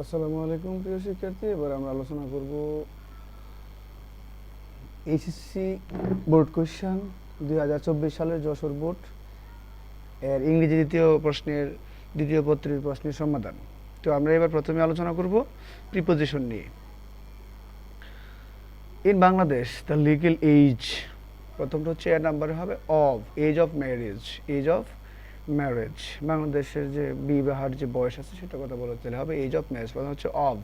আসসালামু আলাইকুম প্রিয় শিক্ষার্থী, এবার আমরা আলোচনা করব এইচএসসি বোর্ড কোশ্চেন দুই হাজার চব্বিশ সালের যশোর বোর্ড এর ইংরেজি দ্বিতীয় প্রশ্নের, দ্বিতীয় পত্রের প্রশ্নের সমাধান। তো আমরা এবার প্রথমে আলোচনা করব প্রিপোজিশন নিয়ে। In Bangladesh the legal age প্রথমটা হচ্ছে এর নাম্বারে হবে of age of marriage age of marriage বাংলাদেশের যে বিবাহের যে বয়স আছে সেটা কথা বলতে হবে। এজ অফ ম্যারেজ প্রথম হচ্ছে of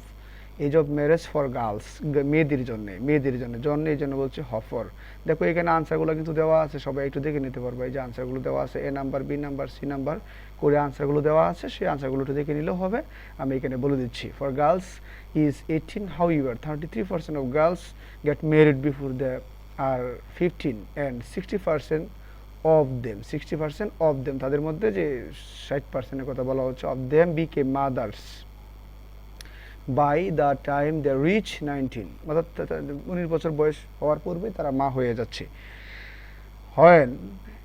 age of marriage for girls মেয়েদের জন্য মেয়েদের জন্য। জন্য এই জন্য বলছে হফর দেখো, এখানে আনসারগুলো কিন্তু দেওয়া আছে, সবাই একটু দেখে নিতে পারবে। এই যে আনসারগুলো দেওয়া আছে A number B number C number করে আনসারগুলো দেওয়া আছে, সেই আনসারগুলো একটু দেখে নিলেও হবে। আমি এখানে বলে দিচ্ছি for girls is eighteen however thirty three percent of girls get married before they are fifteen and sixty percent of them sixty percent of them তাদের মধ্যে যে ষাট পার্সেন্টের কথা বলা হচ্ছে of them become mothers by the time they reach nineteen অর্থাৎ উনিশ বছর বয়স হওয়ার পূর্বেই তারা মা হয়ে যাচ্ছে। হয়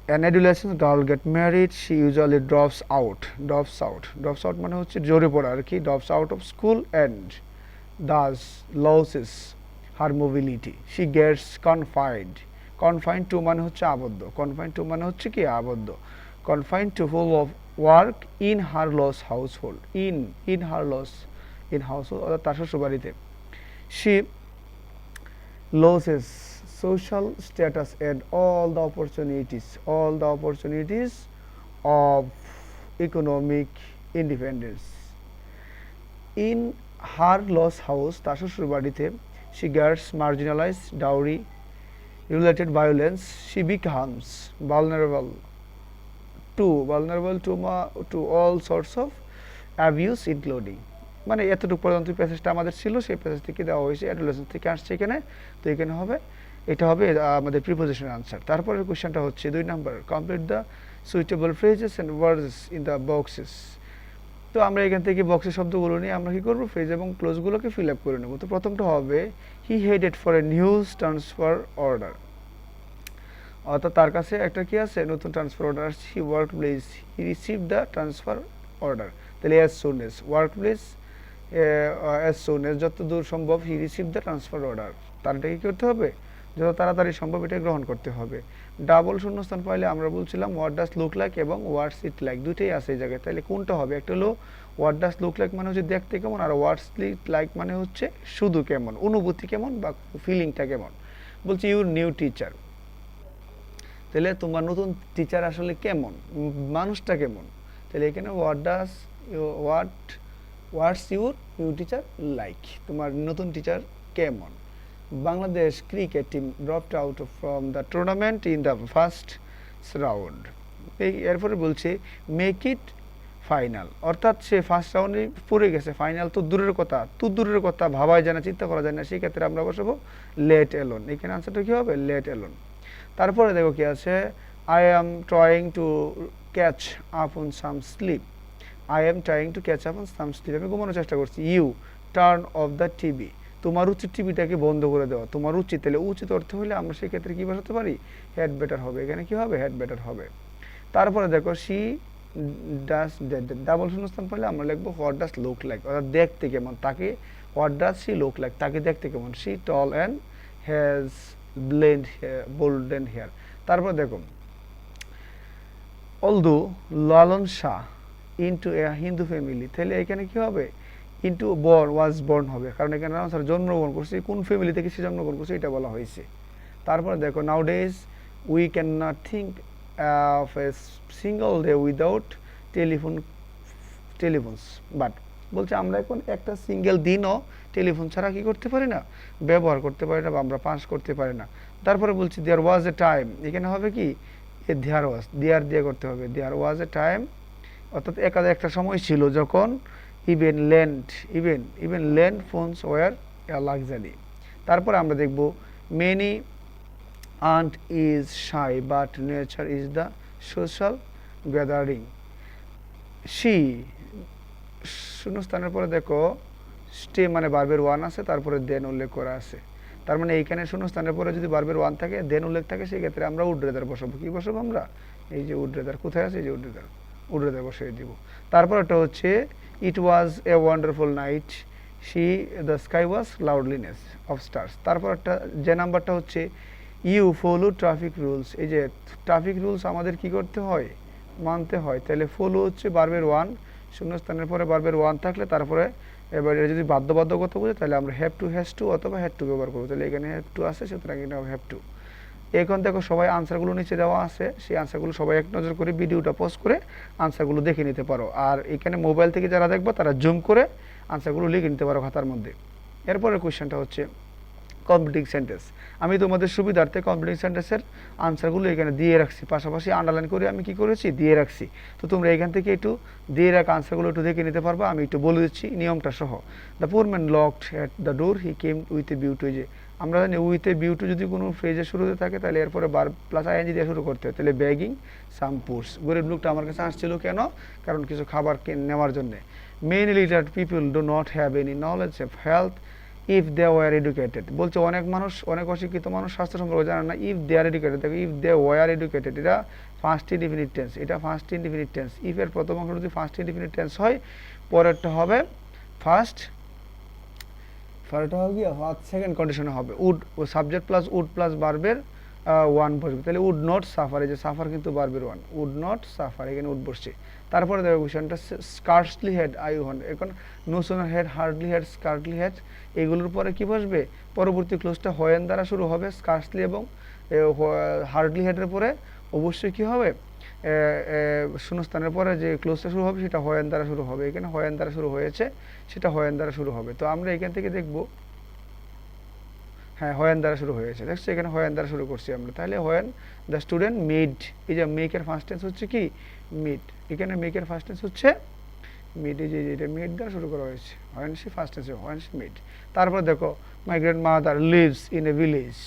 an adolescent girl get married she usually drops out drops out drops out মানে হচ্ছে জোরে পড়া আর কি drops out of school and thus loses her mobility she gets confined confine to মানে হচ্ছে আবদ্ধ। কনফাইন টু মানে হচ্ছে কি? আবদ্ধ। Confine to whole of work in her laws household in in her laws in house hold অর্থাৎ তার শ্বশুর বাড়িতে she loses social status and all the opportunities all the opportunities of economic independence in her laws house তার শ্বশুর বাড়িতে she gets marginalise dowry related violence she becomes vulnerable to vulnerable to ma- to all sorts of abuse including. মানে এতটুকু পর্যন্ত প্যাসেজটা আমাদের ছিল, সেই passage থেকে দেওয়া হয়েছে অ্যাডোলেসেন্স থেকে আসছে এখানে। তো এখানে হবে, এটা হবে আমাদের প্রিপোজিশন আনসার তারপরের কোশ্চেনটা হচ্ছে দুই number complete the suitable phrases and words in the boxes তো আমরা এখান থেকে বক্সের শব্দগুলো নিয়ে আমরা কি করব? ফ্রেজ এবং ক্লোজগুলোকে ফিল আপ করে নেব। তো প্রথমটা হবে he headed for a news transfer order অর্থাৎ তার কাছে একটা কি আছে? নতুন ট্রান্সফার অর্ডার আসছে। He work place he receive the transfer order তাহলে as soon as work place as soon as যত দূর সম্ভব he receive the transfer order তার এটা কি করতে হবে? যত তাড়াতাড়ি সম্ভব এটা গ্রহণ করতে হবে। ডাবল শূন্যস্থান পাইলে আমরা বলছিলাম হোয়াট ডাস লুক লাইক এবং ওয়ার্ডস ইট লাইক দুটোই আছে এই জায়গায়। তাহলে কোনটা হবে? একটা হলো হোয়াট ডাস লুক লাইক মানে হচ্ছে দেখতে কেমন আর ওয়ার্ডস ইট লাইক মানে হচ্ছে শুধু কেমন, অনুভূতি কেমন বা ফিলিংটা কেমন। বলছি ইউর নিউ টিচার তাহলে তোমার নতুন টিচার আসলে কেমন? মানুষটা কেমন? তাহলে এখানে what does what what's your new teacher like তোমার নতুন টিচার কেমন? Bangladesh cricket team dropped out from the tournament in the first round এই এরপরে বলছে মেক ইট ফাইনাল অর্থাৎ সে ফার্স্ট রাউন্ডে পড়ে গেছে ফাইনাল তো দূরের কথা, তো দূরের কথা ভাবাই যায় না, চিন্তা করা যায় না, সেই ক্ষেত্রে আমরা বসাবো লেট এলোন এখানে আনসারটা কী হবে? লেট এলোন তারপরে দেখো কি আছে I am trying to catch up on some sleep I am trying to catch up on some sleep আমি ঘুমানোর চেষ্টা করছি। You turn off the TV তোমার উচিত টিভিটাকে বন্ধ করে দেওয়া। তোমার উচিত, তাহলে উচিত অর্থ হলে আমরা সেক্ষেত্রে কী বসাতে পারি? হেড বেটার হবে। এখানে কী হবে? হেড বেটার হবে। তারপরে দেখো সি ডাস ডাবল শূন্যস্থান পেলে আমরা লিখব হোয়াট ডাস লুক লাইক অর্থাৎ দেখতে কেমন, তাকে what does she look like তাকে দেখতে কেমন? She tall and has blond golden hair তারপর দেখো although Lalon Shah into a Hindu family তাহলে এখানে কি হবে? ইন্টু বর ওয়াজ বর্ন হবে। কারণ এখানে আনসার জন্মগ্রহণ করছে, কোন ফ্যামিলি থেকে সে জন্মগ্রহণ করছে এটা বলা হয়েছে। তারপরে দেখো nowadays we can not think of a single day without telephone telephones but বলছে, আমরা এখন একটা সিঙ্গেল দিনও টেলিফোন ছাড়া কি করতে পারি না? ব্যবহার করতে পারি না বা আমরা পাস করতে পারি না। তারপরে বলছি দেয়ার ওয়াজ এ টাইম এখানে হবে কি? এ দেয়ার ওয়াজ দেয়ার দিয়ে করতে হবে। দেয়ার ওয়াজ এ টাইম অর্থাৎ একাদা একটা সময় ছিল যখন even land even even land phones were luxury তারপর আমরা দেখব many aunt is shy but nature is the social gathering C শূন্যস্থানের পরে দেখো স্টে মানে বার্বের ওয়ান আছে, তারপরে দেন উল্লেখ করা আছে। তার মানে এইখানে শূন্যস্থানের পরে যদি বার্বের ওয়ান থাকে দেন উল্লেখ থাকে সেই ক্ষেত্রে আমরা উড্রেদার বসাবো। কি বসাবো আমরা? এই যে উড্রেদার, কোথায় আছে? এই যে উড্রেদার উড্রেদার বসিয়ে দিব। তারপর একটা হচ্ছে it was a wonderful night she the sky was loudliness of stars তারপর একটা, যে নাম্বারটা হচ্ছে ইউ ফলো ট্রাফিক রুলস এই যে ট্রাফিক রুলস আমাদের কি করতে হয়? মানতে হয়। তাহলে ফলো হচ্ছে বার্বের ওয়ান শূন্যস্থানের পরে বার্বের ওয়ান থাকলে তারপরে এবার যদি বাধ্যবাধকতা বোঝে তাহলে আমরা হ্যাভ টু হ্যাজ টু অথবা হ্যাড টু ব্যবহার করব। তাহলে এখানে হ্যাভ টু আছে, সুতরাং এটা হ্যাভ টু এখন দেখো সবাই আনসারগুলো নিচে দেওয়া আছে। সেই আনসারগুলো সবাই এক নজর করে ভিডিওটা পোস্ট করে আনসারগুলো দেখে নিতে পারো। আর এখানে মোবাইল থেকে যারা দেখব, তারা জুম করে আনসারগুলো লিখে নিতে পারো খাতার মধ্যে। এরপরের কোয়েশ্চেনটা হচ্ছে কমপ্লিটিং সেন্টেন্স আমি তোমাদের সুবিধার্থে কমপ্লিটিং সেন্টেন্সের আনসারগুলো এখানে দিয়ে রাখছি। পাশাপাশি আন্ডারলাইন করে আমি কি করেছি? দিয়ে রাখছি। তো তোমরা এখান থেকে একটু দিয়ে রাখা আনসারগুলো একটু দেখে নিতে পারবা। আমি একটু বলে দিচ্ছি নিয়মটা সহ। The poor man locked at the door he came with a beauty যে আমরা জানি উইথ এ বিউটি যদি কোনো ফ্রেজের শুরুতে থাকে, তাহলে এরপরে বার প্লাস আইএনজি দিয়ে শুরু করতে হয়। তাহলে ব্যাগিং সাম গরিব লোকটা আমার কাছে আসছিল কেন? কারণ কিছু খাবার নেওয়ার জন্যে। Mainly literate people do not have any knowledge of health if they were educated বলছে অনেক মানুষ, অনেক অশিক্ষিত মানুষ স্বাস্থ্য সম্পর্কে জানে না ইফ দে আর এডুকেটেড দেখো ইফ দে ওয়ার এডুকেটেড এটা ফার্স্ট ইনডিফিনিট টেন্স এটা ফার্স্ট ইনডিফিনিট টেন্স ইফ এর প্রথম অংশ যদি ফার্স্ট ইনডিফিনিট টেন্স হয়, পরেরটা হবে ফার্স্ট পরেরটা হবে কি? সেকেন্ড কন্ডিশনে হবে। Would subject plus would plus বার্বের one বসবে। তাহলে উড নট সাফার এই যে সাফার কিন্তু বার্বের ওয়ান উড নট সাফার এখানে উড বসছে। তারপরে দেখো কোয়েশনটা স্কার্সলি হেড আই হন। এখন no sooner had hardly had scarcely had এগুলোর পরে কি বসবে? পরবর্তী ক্লোজটা হয়েন দ্বারা শুরু হবে স্কার্সলি এবং হার্ডলি হেডের পরে অবশ্যই কি হবে? শূন্যস্থানের পরে যে ক্লোজটা শুরু হবে সেটা হয়েন দ্বারা শুরু হবে। এখানে হয়েন দ্বারা শুরু হয়েছে, সেটা হয়েন দ্বারা শুরু হবে। তো আমরা এখান থেকে দেখব হ্যাঁ হয়েন দ্বারা শুরু হয়েছে। দেখছ এখানে হয়েন দ্বারা শুরু করছি আমরা। তাহলে হয়েন দ্য স্টুডেন্ট মিড এই যে মেকের ফার্স্ট টেন্স হচ্ছে কি? মিড এখানে মেকের ফার্স্ট টেন্স হচ্ছে মিড এই যে এটা মিড দ্বারা শুরু করা হয়েছে। When she first tense when she met তারপর দেখো my grandmother lives in a village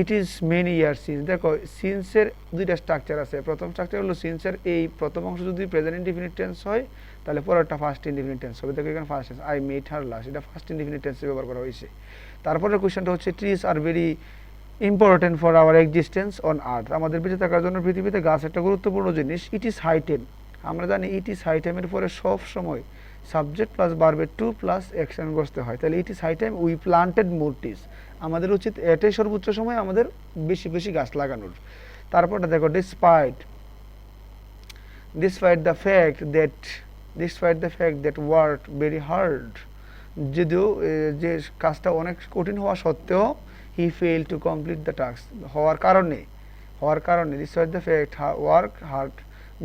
it is many year since দেখো সিন্সের দুইটা স্ট্রাকচার আছে। প্রথম স্ট্রাকচার হলো সিন্সের এই প্রথম অংশ যদি প্রেজেন্ট ইনডিফিনিট টেন্স হয়, তাহলে পরেরটা ফার্স্ট ইনডিফিনিট টেন্স হবে। দেখো, এখানে first I met her last এটা ফার্স্ট ইনডিফিনিট টেন্সে ব্যবহার করা হয়েছে। তারপরে কোয়েশ্চেনটা হচ্ছে trees are very important for our existence on earth আমাদের বেঁচে থাকার জন্য পৃথিবীতে গাছ একটা গুরুত্বপূর্ণ জিনিস ইট ইজ হাইটেন আমরা জানি ইট ইজ হাইটেমের পরে সব সময় সাবজেক্ট প্লাস বার্বের টু প্লাস অ্যাকশন বসতে হয়। তাহলে it is high time we planted more trees আমাদের উচিত এটাই সর্বোচ্চ সময় আমাদের বেশি বেশি গাছ লাগানোর। তারপরটা দেখো despite despite the fact that despite the fact that work very hard যদিও যে কাজটা অনেক কঠিন হওয়া সত্ত্বেও he fail to complete the task হওয়ার কারণে হওয়ার কারণে, despite the fact work hard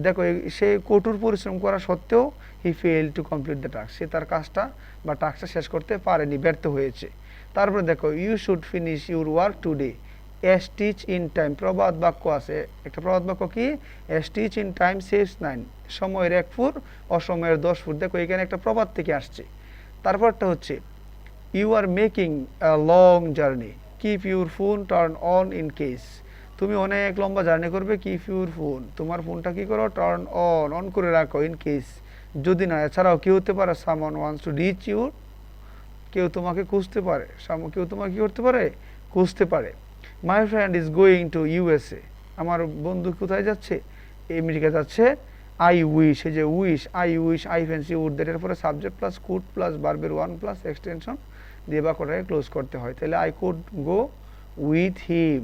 দেখো সে কঠোর পরিশ্রম করা সত্ত্বেও he fail to complete the task সে তার কাজটা বা টাস্কটা শেষ করতে পারেনি, ব্যর্থ হয়েছে। তারপরে দেখো you should finish your work today stitch in time প্রবাদ বাক্য আছে। একটা প্রবাদ বাক্য কি? Stitch in time saves nine সময়ের এক ফুট, অসময়ের দশ ফুট। দেখো, এখানে একটা প্রবাদ থেকে আসছে। তারপরটা হচ্ছে you are making long journey keep your phone turn on in case তুমি অনেক লম্বা জার্নি করবে কিপ ইউর ফোন তোমার ফোনটা কি করো? টার্ন অন অন করে রাখো ইন কেস যদি না, এছাড়াও কি হতে পারে? সামন ওয়ান্স টু রিচ ইউর কেউ তোমাকে খুঁজতে পারে কেউ তোমাকে কি করতে পারে? খুঁজতে পারে। My friend is going to USA আমার বন্ধু কোথায় যাচ্ছে? আমেরিকা যাচ্ছে। আই উইশ এই যে wish I wish I fancy would দ্যাটের পরে সাবজেক্ট প্লাস কুড প্লাস বার্বের ওয়ান প্লাস এক্সটেনশন দিয়ে বা বাক্যটাকে ক্লোজ করতে হয়। তাহলে I could go with him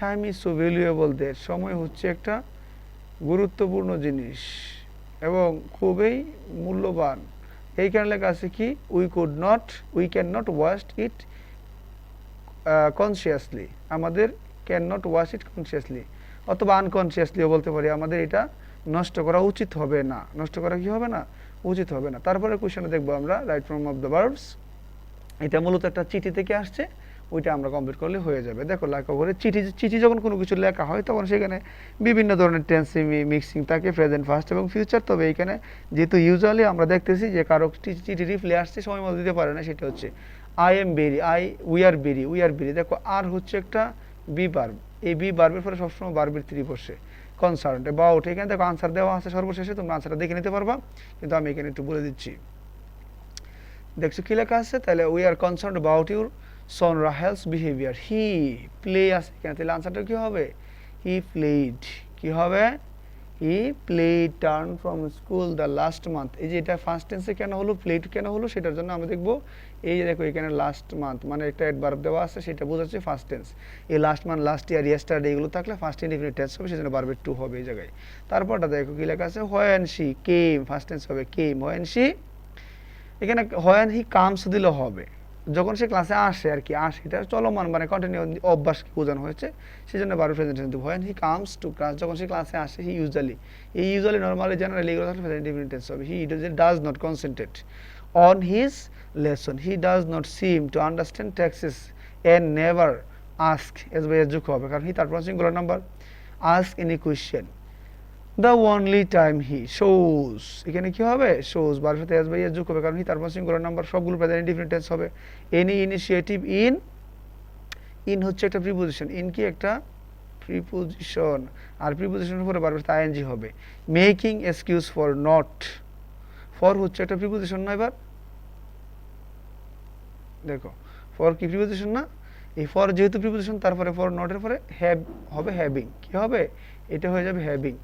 time is so valuable দের সময় হচ্ছে একটা গুরুত্বপূর্ণ জিনিস এবং খুবই মূল্যবান। এইখানে লেখা আছে কি we could not we can not wash it consciously আমাদের can not wash it consciously অথবা আনকনসিয়াসলিও বলতে পারি। আমাদের এটা নষ্ট করা উচিত হবে না। নষ্ট করা কি হবে না? উচিত হবে না। তারপরে কোয়েশনে দেখব আমরা right from of the birds এটা মূলত একটা চিঠি থেকে আসছে। ওইটা আমরা কমপ্লিট করলে হয়ে যাবে। দেখো, লেখা করে চিঠি চিঠি যখন কোনো কিছু লেখা হয়, তখন সেখানে বিভিন্ন ধরনের টেন্স মিক্সিং থাকে প্রেজেন্ট ফার্স্ট এবং ফিউচার তবে এখানে যেহেতু ইউজুয়ালি আমরা দেখতেছি যে কারও চিঠি রিপ্লে আসছে, সময় মতো দিতে পারে না, সেটা হচ্ছে I am very I we are very we are very দেখো আর হচ্ছে একটা বি বার্ব এই বি বার্বের পরে সবসময় বার্বের থ্রি বসে কনসার্ন অ্যাবাউট এখানে দেখো আনসার দেওয়া আছে সর্বশেষে, তোমরা আনসারটা দেখে নিতে পারবা। কিন্তু আমি এখানে একটু বলে দিচ্ছি। দেখছ কি লেখা আছে? তাহলে we are concern about your son Rahel's behaviour he play আছে এখানে তাহলে আনসারটা কি হবে? হি প্লেড কী হবে? He play turn from school the last month এই যে এটা ফার্স্ট টেন্সে কেন হলো? প্লেট কেন হলো? সেটার জন্য আমরা দেখব, এই যে দেখো এখানে লাস্ট মান্থ মানে একটা অ্যাডভার্ব দেওয়া আছে, সেটা বোঝাচ্ছে ফার্স্ট টেন্স এই last month last year yesterday এগুলো থাকলে ফার্স্ট ইনডিফিনিট টেন্স হবে, সেজন্য বারবার টু হবে এই জায়গায়। তারপরটা দেখো কি লেখা আছে? When she came first tense হবে কেম হোয়েন শি এখানে হোয়েন হি কামস দিলে হবে। যখন সে ক্লাসে আসে আর কি, আসে, এটা চলমান মানে কন্টিনিউ অভ্যাসকে বোঝানো হয়েছে সেই জন্য বারো প্রেজেন্টেশন দিব। When he comes to class যখন সে ক্লাসে আসে হি ইউজুয়ালি এই ইউজুয়ালি নর্মালি জেনারেলি এগুলো থাকলে হবে। He does not concentrate on his lesson he does not seem to understand taxes and never ask S by S হবে। কারণ হি তারপর singular number ask any question the only time he shows এখানে কি হবে? Shows বার সাথে S by যোগ হবে, কারণ হি তারপর সিঙ্গুলার নাম্বার সবগুলো প্রেজেন্ট ডিফারেন্ট টেন্স হবে। এনি ইনিশিয়েটিভ ইন ইন হচ্ছে একটা প্রিপোজিশন ইন কি একটা প্রিপোজিশন আর প্রিপোজিশনের উপরে বারবার আইএনজি হবে। Making excuse for not for হচ্ছে একটা প্রিপোজিশন না এবার? দেখো ফর কি প্রিপোজিশন না? এই ফর যেহেতু প্রিপোজিশন তারপরে ফর নটের পরে হ্যাব হবে হ্যাভিং কি হবে? এটা হয়ে যাবে হ্যাভিং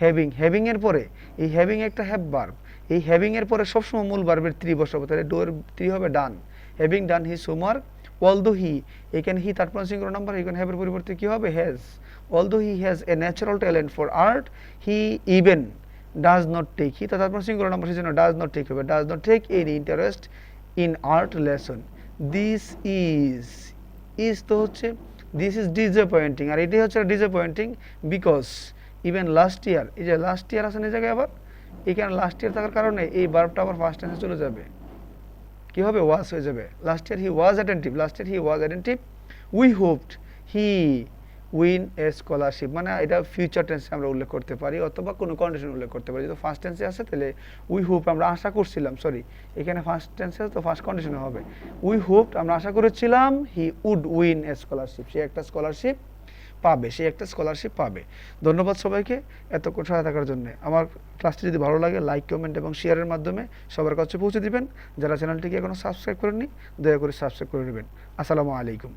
হ্যাভিং হ্যাভিং এর পরে, এই হ্যাভিং একটা হ্যাভ বার্ব এই হ্যাভিং এর পরে সবসময় মূল বার্বের ত্রি বসাবো, তাহলে ডোর ত্রি হবে ডান হ্যাভিং ডান হি অল দো হি এখানে হি তার সিঙ্গুলার নাম্বার এখানে হ্যাভের পরিবর্তে কী হবে? Has all though he has a natural talent for art he even does not take he তারপর সিঙ্গুলার নাম্বার সেজন্য ডাজ নট টেক হবে does not take any interest in art lesson this is is তো হচ্ছে this is disappointing আর এটি হচ্ছে disappointing because even last year এই যে লাস্ট ইয়ার আছে না এই জায়গায় আবার, এখানে লাস্ট ইয়ার থাকার কারণে এই বার্বটা আবার ফার্স্ট টেন্সে চলে যাবে। কি হবে? ওয়াজ হয়ে যাবে। Last year he was attentive last year he was attentive we hoped he win a scholarship মানে এটা ফিউচার টেন্সে আমরা উল্লেখ করতে পারি, অথবা কোনো কন্ডিশন উল্লেখ করতে পারি। যদি ফার্স্ট টেন্সে আছে তাহলে উই হোপ আমরা আশা করছিলাম সরি এখানে ফার্স্ট টেন্সে তো ফার্স্ট কন্ডিশনে হবে। উই হোপ আমরা আশা করেছিলাম he would win a scholarship সে একটা স্কলারশিপ পাবে সে একটা স্কলারশিপ পাবে। ধন্যবাদ সবাইকে এতক্ষণ সহায়তা থাকার জন্য। আমার ক্লাসটি যদি ভালো লাগে লাইক কমেন্ট এবং শেয়ারের মাধ্যমে সবার কাছে পৌঁছে দিবেন। যারা চ্যানেলটিকে এখনও সাবস্ক্রাইব করেননি, দয়া করে সাবস্ক্রাইব করে নেবেন। আসসালামু আলাইকুম।